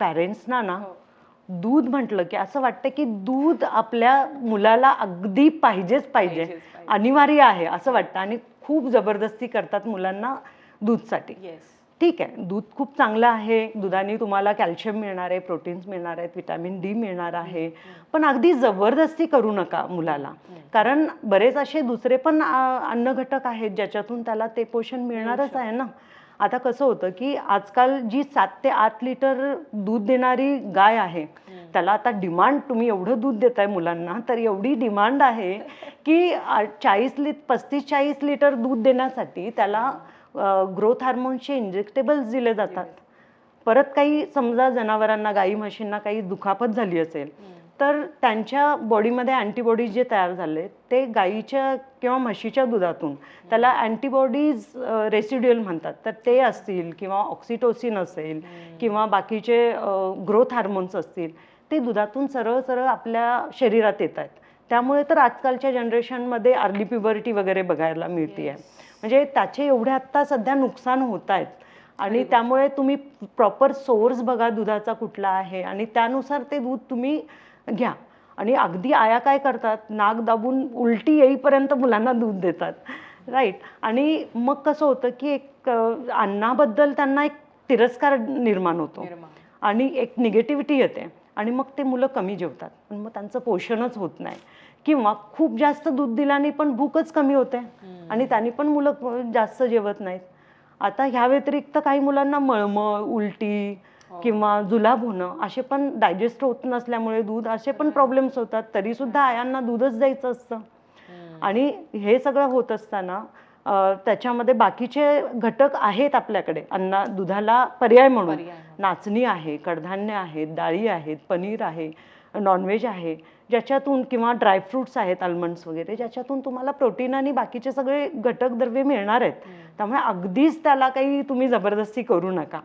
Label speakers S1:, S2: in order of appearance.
S1: पॅरेंट्सना ना
S2: हो.
S1: दूध म्हटलं की असं वाटतं की दूध आपल्या मुलाला अगदी पाहिजेच पाहिजे.
S2: पाहिजेच पाहिजे.
S1: अनिवार्य आहे असं वाटतं आणि खूप जबरदस्ती करतात मुलांना दूधसाठी.
S2: येस
S1: ठीक आहे. दूध खूप चांगलं आहे. दुधाने तुम्हाला कॅल्शियम मिळणार आहे प्रोटीन्स मिळणार आहेत विटॅमिन डी मिळणार आहे. पण अगदी जबरदस्ती करू नका मुलाला. कारण बरेच असे दुसरे पण अन्न घटक आहेत ज्याच्यातून त्याला ते पोषण मिळणारच आहे ना. आता कसं होतं की आजकाल जी सात ते आठ लिटर दूध देणारी गाय आहे त्याला आता डिमांड तुम्ही एवढं दूध देताय मुलांना तर एवढी डिमांड आहे की चाळीस लिट पस्तीस चाळीस लिटर दूध देण्यासाठी त्याला ग्रोथ हार्मोनचे इंजेक्टेबल्स दिले जातात. परत काही समजा जनावरांना गाई म्हशींना काही दुखापत झाली असेल तर त्यांच्या बॉडीमध्ये अँटीबॉडीज जे तयार झाले ते गाईच्या किंवा म्हशीच्या दुधातून त्याला अँटीबॉडीज रेसिड्युअल म्हणतात. तर ते असतील किंवा ऑक्सिटोसिन असेल किंवा बाकीचे ग्रोथ हार्मोन्स असतील ते दुधातून सरळ सरळ आपल्या शरीरात येत आहेत. त्यामुळे तर आजकालच्या जनरेशनमध्ये अर्ली प्युबरिटी वगैरे बघायला मिळते आहे म्हणजे त्याचे एवढे आत्ता सध्या नुकसान होत आहेत. आणि त्यामुळे तुम्ही प्रॉपर सोर्स बघा दुधाचा कुठला आहे आणि त्यानुसार ते दूध तुम्ही घ्या. आणि अगदी आया काय करतात? नाक दाबून उलटी येईपर्यंत मुलांना दूध देतात. राईट आणि मग कसं होतं की एक अन्नाबद्दल त्यांना एक तिरस्कार निर्माण होतो. आणि एक निगेटिव्हिटी येते. आणि मग ते मुलं कमी जेवतात. पण मग त्यांचं पोषणच होत नाही. किंवा खूप जास्त दूध दिल्याने पण भूकच कमी होते. आणि त्यांनी पण मुलं जास्त जेवत नाहीत. आता ह्या व्यतिरिक्त काही मुलांना मळमळ उलटी किंवा जुलाब होणं असे पण डायजेस्ट होत नसल्यामुळे दूध असे पण प्रॉब्लेम्स होतात. तरी सुद्धा आयांना दूधच द्यायचं असतं. आणि हे सगळं होत असताना त्याच्यामध्ये बाकीचे घटक आहेत आपल्याकडे. अन्ना दुधाला पर्याय म्हणून.
S2: पर्याय म्हणून.
S1: नाचणी आहे कडधान्य आहेत डाळी आहेत पनीर आहे नॉनव्हेज आहे. ज्याच्यातून किंवा ड्रायफ्रुट्स आहेत आल्मंड्स वगैरे ज्याच्यातून तुम्हाला प्रोटीन आणि बाकीचे सगळे घटक द्रव्य मिळणार आहेत. त्यामुळे अगदीच त्याला काही तुम्ही जबरदस्ती करू नका.